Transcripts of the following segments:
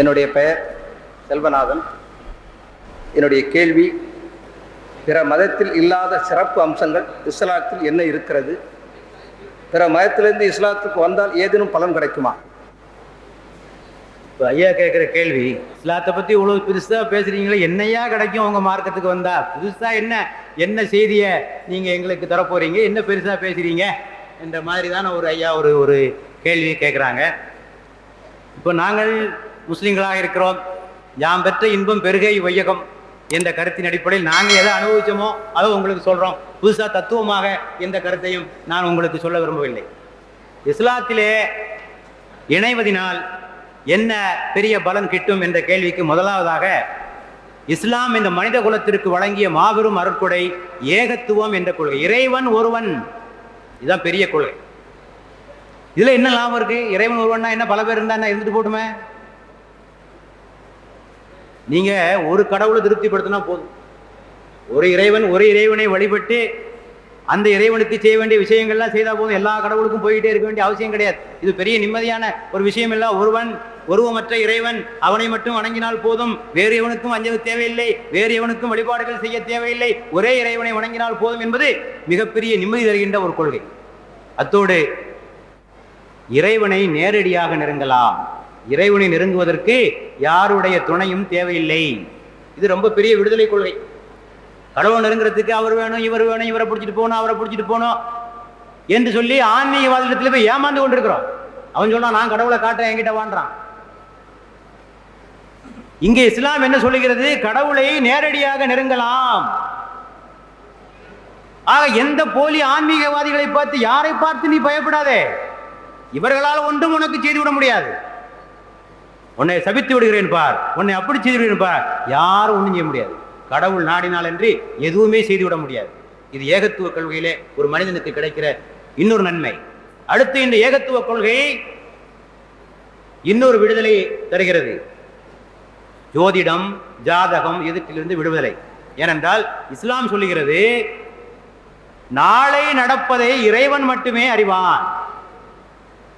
என்னுடைய பெயர் செல்வநாதன். என்னுடைய கேள்வி பிற மதத்தில் இல்லாத சிறப்பு அம்சங்கள் இஸ்லாத்தில் என்ன இருக்கிறது? பிற மதத்திலிருந்து இஸ்லாத்துக்கு வந்தால் ஏதேனும் பலன் கிடைக்குமா? இப்போ ஐயா கேட்குற கேள்வி இஸ்லாத்தை பற்றி இவ்வளோ பெருசாக பேசுகிறீங்களே என்னையா கிடைக்கும் உங்கள் மார்க்கத்துக்கு வந்தால் புதுசாக என்ன என்ன செய்தியை நீங்கள் எங்களுக்கு தரப்போகிறீங்க என்ன பெருசாக பேசுகிறீங்க என்ற மாதிரி தானே ஒரு ஐயா ஒரு ஒரு கேள்வி கேட்குறாங்க இப்போ நாங்கள் முஸ்லீம்களாக இருக்கிறோம். யாம் பெற்ற இன்பம் பெருகை வையகம். என்ற கருத்தின் அடிப்படையில் நாங்கள் எதை அனுபவிச்சோமோ அதை உங்களுக்கு சொல்கிறோம் புதுசாக தத்துவமாக எந்த கருத்தையும் நான் உங்களுக்கு சொல்ல விரும்பவில்லை. இஸ்லாத்திலே இணைவதினால் என்ன பெரிய பலன் கிட்டும் என்ற கேள்விக்கு முதலாவதாக இஸ்லாம் இந்த மனித குலத்திற்கு வழங்கிய மாபெரும் அருட்கொடை ஏகத்துவம் என்ற கொள்கை. இறைவன் ஒருவன். இதுதான் பெரிய கொள்கை. இதில் என்ன லாபம் இருக்குது இறைவன் ஒருவன்னா என்ன பல பேர் இருந்தால் என்ன இருந்துட்டு போட்டுமே? நீங்க ஒரு கடவுளை திருப்திப்படுத்தினா போதும். ஒரு இறைவன் ஒரு இறைவனை வழிபட்டு அந்த இறைவனுக்கு செய்ய வேண்டிய விஷயங்கள்லாம் செய்தா போதும். எல்லா கடவுளுக்கும் போயிட்டே இருக்க வேண்டிய அவசியம் கிடையாது. இது பெரிய நிம்மதியான ஒரு விஷயம் இல்ல. ஒருவன் ஒருவமற்ற இறைவன் அவனை மட்டும் வணங்கினால் போதும். வேறு எவனுக்கும் அஞ்சது தேவையில்லை. வேறு எவனுக்கும் வழிபாடுகள் செய்ய தேவையில்லை. ஒரே இறைவனை வணங்கினால் போதும் என்பது மிகப்பெரிய நிம்மதி தருகின்ற ஒரு கொள்கை. அத்தோடு இறைவனை நேரடியாக நெருங்கலாம். இறைவனை நெருங்குவதற்கு யாருடைய துணையும் தேவையில்லை. இது ரொம்ப பெரிய விடுதலை கொள்கை. கடவுள் நெருங்குறதுக்கு அவர் வேணும் இவர் வேணும் இவரை பிடிச்சிட்டு போகணும் அவரை பிடிச்சிட்டு போகணும் என்று சொல்லி ஆன்மீகவாதத்தில் போய் ஏமாந்து கொண்டிருக்கிறோம். அவன் சொன்னான் நான் கடவுளை காட்டுறேன் என்கிட்ட வாண்டான் இங்கே இஸ்லாம் என்ன சொல்லுகிறது? கடவுளை நேரடியாக நெருங்கலாம். ஆக எந்த போலி ஆன்மீகவாதிகளை பார்த்து யாரை பார்த்து நீ பயப்படாதே? இவர்களால் ஒன்றும் உனக்கு செய்து விட முடியாது. உன்னை சபித்து விடுகிறேன் பார். உன்னை அப்படி செய்து விடுகிறேன் பார். யாரும் ஒன்றும் செய்ய முடியாது. கடவுள் நாடினால் என்று எதுவுமே செய்துவிட முடியாது. இது ஏகத்துவ கொள்கையிலே ஒரு மனிதனுக்கு கிடைக்கிற இன்னொரு நன்மை. அடுத்து இந்த ஏகத்துவ கொள்கை இன்னொரு விடுதலை தருகிறது. ஜோதிடம் ஜாதகம் எதிர்த்திலிருந்து விடுதலை. ஏனென்றால் இஸ்லாம் சொல்லுகிறது நாளை நடப்பதை இறைவன் மட்டுமே அறிவான்.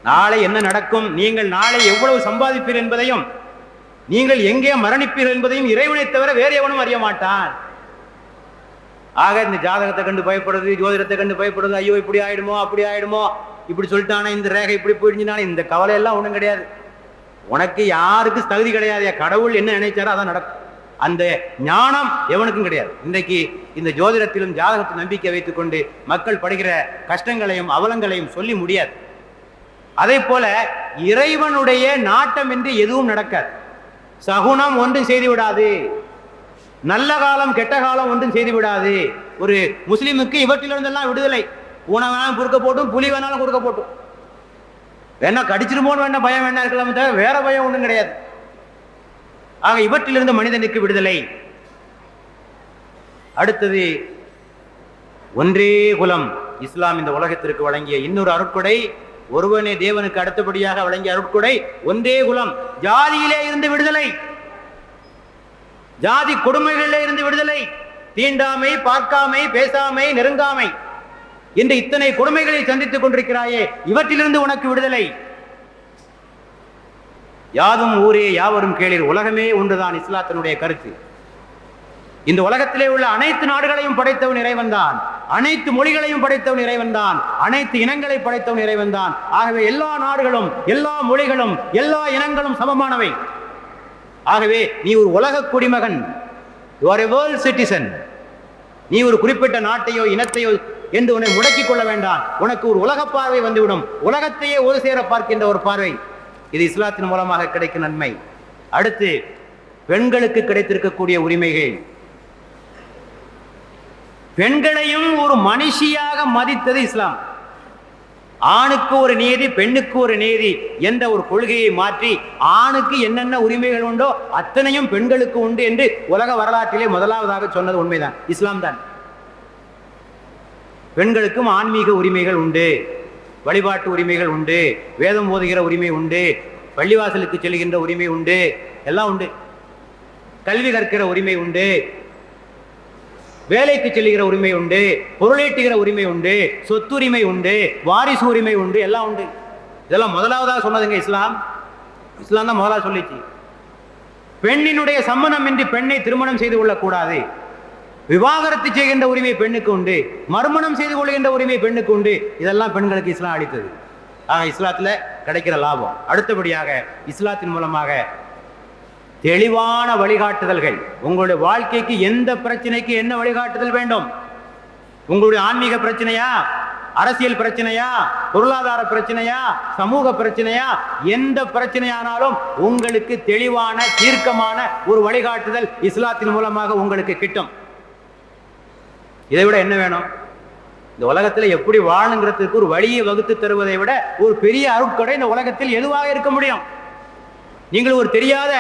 நாளை என்ன நடக்கும்? நீங்கள் நாளை எவ்வளவு சம்பாதிப்பீர் என்பதையும் நீங்கள் எங்கே மரணிப்பீர்கள் என்பதையும் இறைவனை தவிர வேறு எவனும் அறிய மாட்டான். ஆக இந்த ஜாதகத்தை கண்டு பயப்படுறது ஜோதிடத்தை கண்டு பயப்படுறது ஐயோ இப்படி ஆயிடுமோ அப்படி ஆயிடுமோ இப்படி சொல்லிட்டானே இந்த ரேகை இப்படி போயிடுச்சுனானே இந்த கவலை எல்லாம் ஒன்றும் கிடையாது. உனக்கு யாருக்கு தகுதி கிடையாது? கடவுள் என்ன நினைச்சாரோ அதான் நடக்கும். அந்த ஞானம் எவனுக்கும் கிடையாது. இன்றைக்கு இந்த ஜோதிடத்திலும் ஜாதகத்தில் நம்பிக்கை வைத்துக் கொண்டு மக்கள் படுகிற கஷ்டங்களையும் அவலங்களையும் சொல்லி முடியாது. அதே போல இறைவனுடைய நாட்டம் என்று எதுவும் நடக்காது. சகுனம் ஒன்றும் செய்து விடாது நல்ல காலம் கெட்ட காலம் ஒன்றும் செய்து விடாது ஒரு முஸ்லீமுக்கு இவற்றிலிருந்தெல்லாம் விடுதலை. உணவு வேணாலும் குறுக்க போட்டும் புலி வேணாலும் குறுக்க போட்டும். வேணா கடிச்சிருமோன்னு வேணா பயம் வேணா இருக்கலாம் தவிர வேற பயம் ஒன்றும் கிடையாது. ஆக இவற்றிலிருந்து மனிதனுக்கு விடுதலை. அடுத்தது ஒன்றே குலம். இஸ்லாம் இந்த உலகத்திற்கு வழங்கிய இன்னொரு அருட்கொடை ஒருவனே தேவனுக்கு அடுத்தபடியாக வழங்கிய அருட்கொடை ஒன்றே குலம். ஜாதியிலே இருந்து விடுதலை. ஜாதி கொடுமைகளிலே இருந்து விடுதலை. தீண்டாமை பார்க்காமை பேசாமை நெருங்காமை. என்று இத்தனை கொடுமைகளை சந்தித்துக் கொண்டிருக்கிறாயே இவற்றிலிருந்து உனக்கு விடுதலை. யாதும் ஊரே யாவரும் கேளீர் உலகமே ஒன்றுதான் இஸ்லாத்தினுடைய கருத்து. இந்த உலகத்திலே உள்ள அனைத்து நாடுகளையும் படைத்தவன் இறைவன் தான் அனைத்து மொழிகளையும் படைத்தவன் இறைவன் தான் அனைத்து இனங்களை படைத்தவன் இறைவன் தான் ஆகவே எல்லா நாடுகளும் எல்லா மொழிகளும் எல்லா இனங்களும் சமமானவை. ஆகவே நீ ஒரு உலக குடிமகன். You are a world citizen நீ ஒரு குறிப்பிட்ட நாட்டையோ இனத்தையோ என்று உன்னை முடக்கிக் கொள்ள வேண்டாம். உனக்கு ஒரு உலக பார்வை வந்துவிடும். உலகத்தையே ஒரு சேர பார்க்கின்ற ஒரு பார்வை. இது இஸ்லாத்தின் மூலமாக கிடைக்கும் நன்மை. அடுத்து பெண்களுக்கு கிடைத்திருக்கக்கூடிய உரிமைகள். பெண்களையும் ஒரு மனுஷியாக மதித்தது இஸ்லாம். ஆணுக்கு ஒரு நீதி பெண்ணுக்கு ஒரு நீதி என்ற ஒரு கொள்கையை மாற்றி ஆணுக்கு என்னென்ன உரிமைகள் உண்டோ அத்தனையும் பெண்களுக்கு உண்டு என்று உலக வரலாற்றிலே முதலாவதாக சொன்னது உண்மைதான். இஸ்லாம் தான். பெண்களுக்கும் ஆன்மீக உரிமைகள் உண்டு வழிபாட்டு உரிமைகள் உண்டு வேதம் போதுகிற உரிமை உண்டு பள்ளிவாசலுக்கு செல்கின்ற உரிமை உண்டு எல்லாம் உண்டு. கல்வி கற்கிற உரிமை உண்டு வேலைக்கு செல்லுகிற உரிமை உண்டு பொருளீட்டுகிற உரிமை உண்டு சொத்துரிமை உண்டு வாரிசு உரிமை உண்டு எல்லாம் உண்டு. இதெல்லாம் முதலாவதாக சொன்னதுங்க இஸ்லாம். இஸ்லாம் தான் முதலாக சொல்லிச்சு. பெண்ணினுடைய சம்மதமின்றி பெண்ணை திருமணம் செய்து கொள்ளக்கூடாது. விவாகரத்து செய்கின்ற உரிமை பெண்ணுக்கு உண்டு மறுமணம் செய்து கொள்கின்ற உரிமை பெண்ணுக்கு உண்டு. இதெல்லாம் பெண்களுக்கு இஸ்லாம் அளித்தது. ஆக இஸ்லாத்தில் கிடைக்கிற லாபம். அடுத்தபடியாக இஸ்லாத்தின் மூலமாக தெளிவான வழிகாட்டுதல்கள். உங்களுடைய வாழ்க்கைக்கு எந்த பிரச்சனைக்கு என்ன வழிகாட்டுதல் வேண்டும்? உங்களுடைய ஆன்மீக பிரச்சனையா? அரசியல் பிரச்சனையா? பொருளாதார பிரச்சனையா? சமூக பிரச்சனையா? எந்த பிரச்சனையானாலும் உங்களுக்கு தெளிவான தீர்க்கமான ஒரு வழிகாட்டுதல் இஸ்லாத்தின் மூலமாக உங்களுக்கு கிட்டும். இதை விட என்ன வேணும்? இந்த உலகத்தில் எப்படி வாழுங்கிறதுக்கு ஒரு வழியை வகுத்து தருவதை விட ஒரு பெரிய அருட்கொடை இந்த உலகத்தில் எதுவாக இருக்க முடியும்? நீங்கள் ஒரு தெரியாத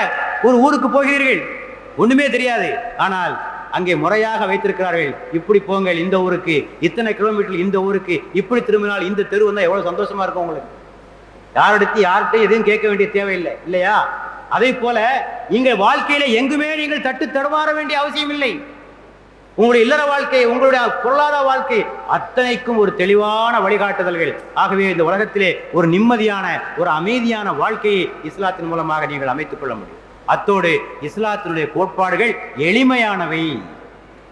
ஒரு ஊருக்கு போகிறீர்கள். ஒண்ணுமே தெரியாது. ஆனால் அங்கே முறையாக வைத்திருக்கிறார்கள். இப்படி போங்கள் இந்த ஊருக்கு. இத்தனை கிலோமீட்டர் இந்த ஊருக்கு. இப்படி திரும்பினால் இந்த தெரு வந்தால் எவ்வளவு சந்தோஷமா இருக்கும் உங்களுக்கு? யாரெடுத்து யார்கிட்ட எதுவும் கேட்க வேண்டிய தேவையில்லை. இல்லையா? அதே போல நீங்கள் வாழ்க்கையில எங்குமே நீங்கள் தட்டு தடுமாற வேண்டிய அவசியம் இல்லை. உங்களுடைய இல்லற வாழ்க்கை உங்களுடைய பொருளாதார வாழ்க்கை அத்தனைக்கும் ஒரு தெளிவான வழிகாட்டுதல்கள். ஆகவே இந்த உலகத்திலே ஒரு நிம்மதியான ஒரு அமைதியான வாழ்க்கையை இஸ்லாத்தின் மூலமாக நீங்கள் அமைத்துக் கொள்ள முடியும். அத்தோடு இஸ்லாத்தினுடைய கோட்பாடுகள் எளிமையானவை.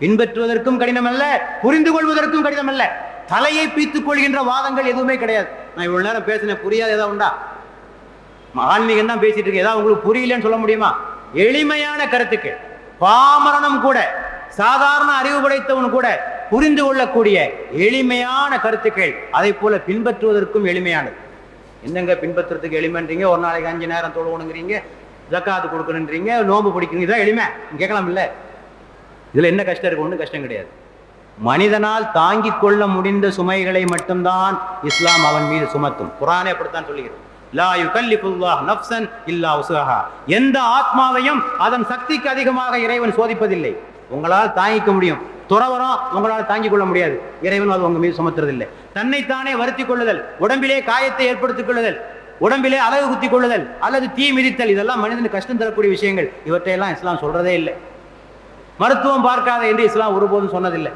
பின்பற்றுவதற்கும் கடினம் அல்ல புரிந்து கொள்வதற்கும் கடினம் அல்ல தலையை பீத்துக் கொள்கின்ற வாதங்கள் எதுவுமே கிடையாது. நான் இவ்வளவு நேரம் பேசினேன் புரியாது ஏதாவது உண்டா? ஆன்மீகம் தான் பேசிட்டு இருக்கேன் ஏதாவது உங்களுக்கு புரியலன்னு சொல்ல முடியுமா? எளிமையான கருத்துக்கள். பாமரனும் கூட சாதாரண அறிவு படைத்தவன் கூட புரிந்து கொள்ளக்கூடிய எளிமையான கருத்துக்கள். அதை போல பின்பற்றுவதற்கும் எளிமையானது. என்னங்க பின்பற்றுறதுக்கு எளிமைன்றீங்க? ஒரு நாளைக்கு அஞ்சு நேரம் தொழுவணுங்கிறீங்க? ஜக்காத்து கொடுக்கணுன்றீங்க நோம்பு பிடிக்கணும் இதான் எளிமை. கேட்கலாம் இல்லை இதில் என்ன கஷ்டம் இருக்கு? ஒன்றும் கஷ்டம் கிடையாது. மனிதனால் தாங்கி கொள்ள முடிந்த சுமைகளை மட்டும்தான் இஸ்லாம் அவன் மீது சுமத்தும். குரானே அப்படித்தான் சொல்லுகிறது. லா யுகல்லிஃபுல்லாஹ் நஃப்சன் இல்லா உஸ்ஹா எந்த ஆத்மாவையும் அதன் சக்திக்கு அதிகமாக இறைவன் சோதிப்பதில்லை. உங்களால் தாங்கிக்க முடியும். துறவரம் உங்களால் தாங்கிக் கொள்ள முடியாது. இறைவன் அது உங்க மீது சுமத்துறதில்லை. தன்னைத்தானே வருத்திக் கொள்ளுதல் உடம்பிலே காயத்தை ஏற்படுத்திக் கொள்ளுதல் உடம்பிலே அழகு குத்தி கொள்ளுதல் அல்லது தீ மிதித்தல் இதெல்லாம் மனிதனுக்கு கஷ்டம் தரக்கூடிய விஷயங்கள். இவற்றையெல்லாம் இஸ்லாம் சொல்றதே இல்லை. மருத்துவம் பார்க்காத என்று இஸ்லாம் ஒருபோதும் சொன்னதில்லை.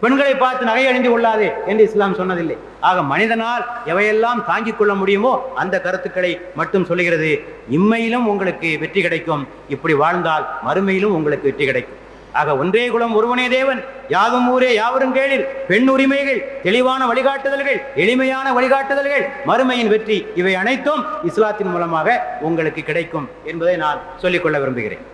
பெண்களை பார்த்து நகை அணிந்து கொள்ளாதே என்று இஸ்லாம் சொன்னதில்லை. ஆக மனிதனால் எவையெல்லாம் தாங்கிக் கொள்ள முடியுமோ அந்த கருத்துக்களை மட்டும் சொல்லுகிறது. இம்மையிலும் உங்களுக்கு வெற்றி கிடைக்கும். இப்படி வாழ்ந்தால் மறுமையிலும் உங்களுக்கு வெற்றி கிடைக்கும். ஆக ஒன்றே குலம் ஒருவனே தேவன். யாதும் ஊரே யாவரும் கேளில். பெண் உரிமைகள் தெளிவான வழிகாட்டுதல்கள் எளிமையான வழிகாட்டுதல்கள் மறுமையின் வெற்றி இவை அனைத்தும் இஸ்லாத்தின் மூலமாக உங்களுக்கு கிடைக்கும் என்பதை நான் சொல்லிக்கொள்ள விரும்புகிறேன்.